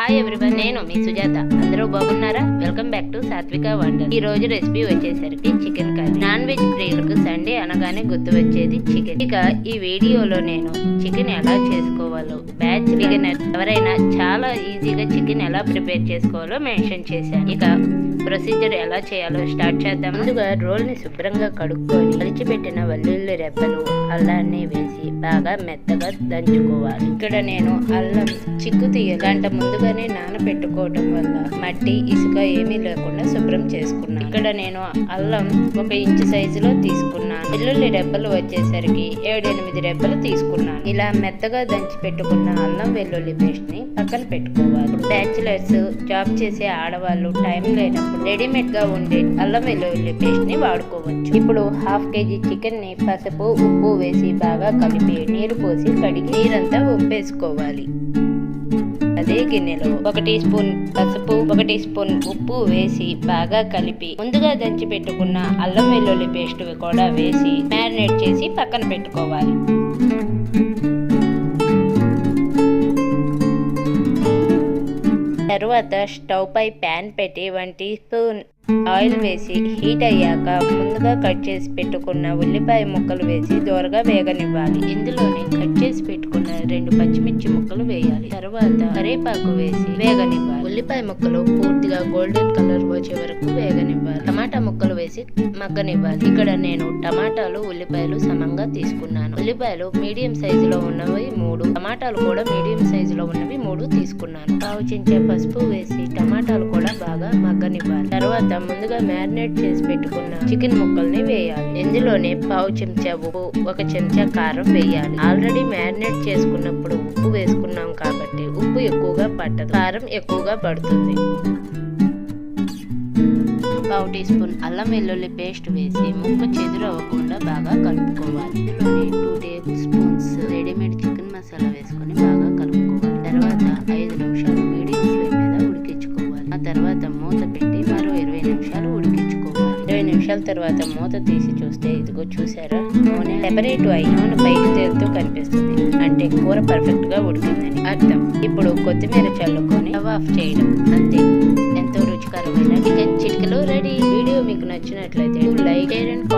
Hi everyone నేను మీ సుజాత. అందరూ బాగున్నారా? Welcome back to Satvika wonder ఈ రోజు రెసిపీ వచ్చేసరికి చికెన్ కర్రీ నాన్ వెజ్ ప్రియులకు సండే అనగానే గుర్తు వచ్చేది చికెన్ ఇక ఈ వీడియోలో నేను చికెన్ ఎలా చేసుకోవాలో బ్యాచ్ బిగినర్ ఎవరైనా చాలా ఈజీగా చికెన్ ఎలా ప్రిపేర్ చేసుకోవాలో మెన్షన్ చేశాను. ఇక ప్రొసీజర్ ఎలా చేయాలో స్టార్ట్ చేద్దాం ముందుగా రోల్ని శుభ్రంగా కడుక్కొని కలిచిపెట్టిన వెల్లుల్లి రెబ్బలు అల్లాన్ని వేసి బాగా మెత్తగా దంచుకోవాలి. ఇక్కడ నేను అల్లం చిక్కు తీయ గంట ముందుగానే నానబెట్టుకోవటం వల్ల మట్టి ఇసుక ఏమీ లేకుండా శుభ్రం చేసుకున్నాను. ఇక్కడ నేను అల్లం ఒక ఇంచు సైజులో తీసుకున్నాను. వెల్లుల్లి రెబ్బలు వచ్చేసరికి ఏడెనిమిది రెబ్బలు తీసుకున్నాను. ఇలా మెత్తగా దంచి పెట్టుకున్న అల్లం వెల్లుల్లి పేస్ట్ని పక్కన పెట్టుకోవాలి. బ్యాచిలర్స్ జాబ్ చేసే ఆడవాళ్ళు టైం లేనప్పుడు రెడీమేడ్గా ఉండే అల్లం వెల్లుల్లి పేస్ట్ని వాడుకోవచ్చు. ఇప్పుడు హాఫ్ కేజీ చికెన్ని పసుపు ఉప్పు వేసి బాగా కలిపి నీరు పోసి కడిగి నీరంతా వంపేసుకోవాలి అదే గిన్నెలో ఒక టీ స్పూన్ పసుపు ఒక టీ స్పూన్ ఉప్పు వేసి బాగా కలిపి ముందుగా దంచి పెట్టుకున్న అల్లం వెల్లుల్లి పేస్ట్ కూడా వేసి మ్యారినేట్ చేసి పక్కన పెట్టుకోవాలి. తరువాత స్టవ్ పై ప్యాన్ పెట్టి వన్ టీ స్పూన్ ఆయిల్ వేసి హీట్ అయ్యాక ముందుగా కట్ చేసి పెట్టుకున్న ఉల్లిపాయ ముక్కలు వేసి దోరగా వేగనివ్వాలి. ఇందులోనే కట్ చేసి పెట్టుకున్న రెండు పచ్చిమిర్చి ముక్కలు వేయాలి. తర్వాత కరేపాకు వేసి వేగనివ్వాలి. ఉల్లిపాయ ముక్కలు పూర్తిగా గోల్డెన్ కలర్ వచ్చే వరకు వేగనివ్వాలి. టమాటా ముక్కలు వేసి మగ్గనివ్వాలి. ఇక్కడ నేను టమాటాలు ఉల్లిపాయలు సమంగా తీసుకున్నాను. ఉల్లిపాయలు మీడియం సైజులో ఉన్నవి మూడు. టమాటాలు కూడా మీడియం సైజులో ఉన్నవి మూడు తీసుకున్నాను. పావు చెంచా పసుపు వేసి టమాటాలు కూడా బాగా మగ్గనివ్వాలి. తర్వాత ముందుగా మ్యారినేట్ చేసి పెట్టుకున్న చికెన్ ముక్కల్ని వేయాలి. ఇందులోనే పావు చెంచా ఉప్పు ఒక చెంచా కారం వేయాలి. ఆల్రెడీ మ్యారినేట్ చేసుకున్నప్పుడు ఉప్పు వేసుకుని ఉప్పు ఎక్కువగా పట్టదు కారం ఎక్కువగా పడుతుంది. పావు టీ స్పూన్ అల్లం వెల్లుల్లి పేస్ట్ వేసి ముక్క చెదురు అవ్వకుండా బాగా కలుపుకోవాలి. ఇందులోనే two tablespoons readymade chicken masala వేసుకొని బాగా కలుపుకోవాలి. తర్వాత ఐదు నిమిషాలు మీడియం ఫ్లేమ్ మీద ఉడికించుకోవాలి. ఆ తర్వాత మూత పెట్టి నిమిషాల తర్వాత మూత తీసి చూస్తే ఇదిగో చూసారా? నూనె సెపరేట్ అయి నూనె పైకి తేలుతూ కనిపిస్తుంది. అంటే కూర పర్ఫెక్ట్గా ఉడికిందని అర్థం. ఇప్పుడు కొత్తిమీర చల్లుకొని స్టవ్ ఆఫ్ చేయడం. అంతే. ఎంతో రుచికరమైన చికెన్ చిటికలో రెడీ. వీడియో మీకు నచ్చినట్లయితే లైక్ చేయండి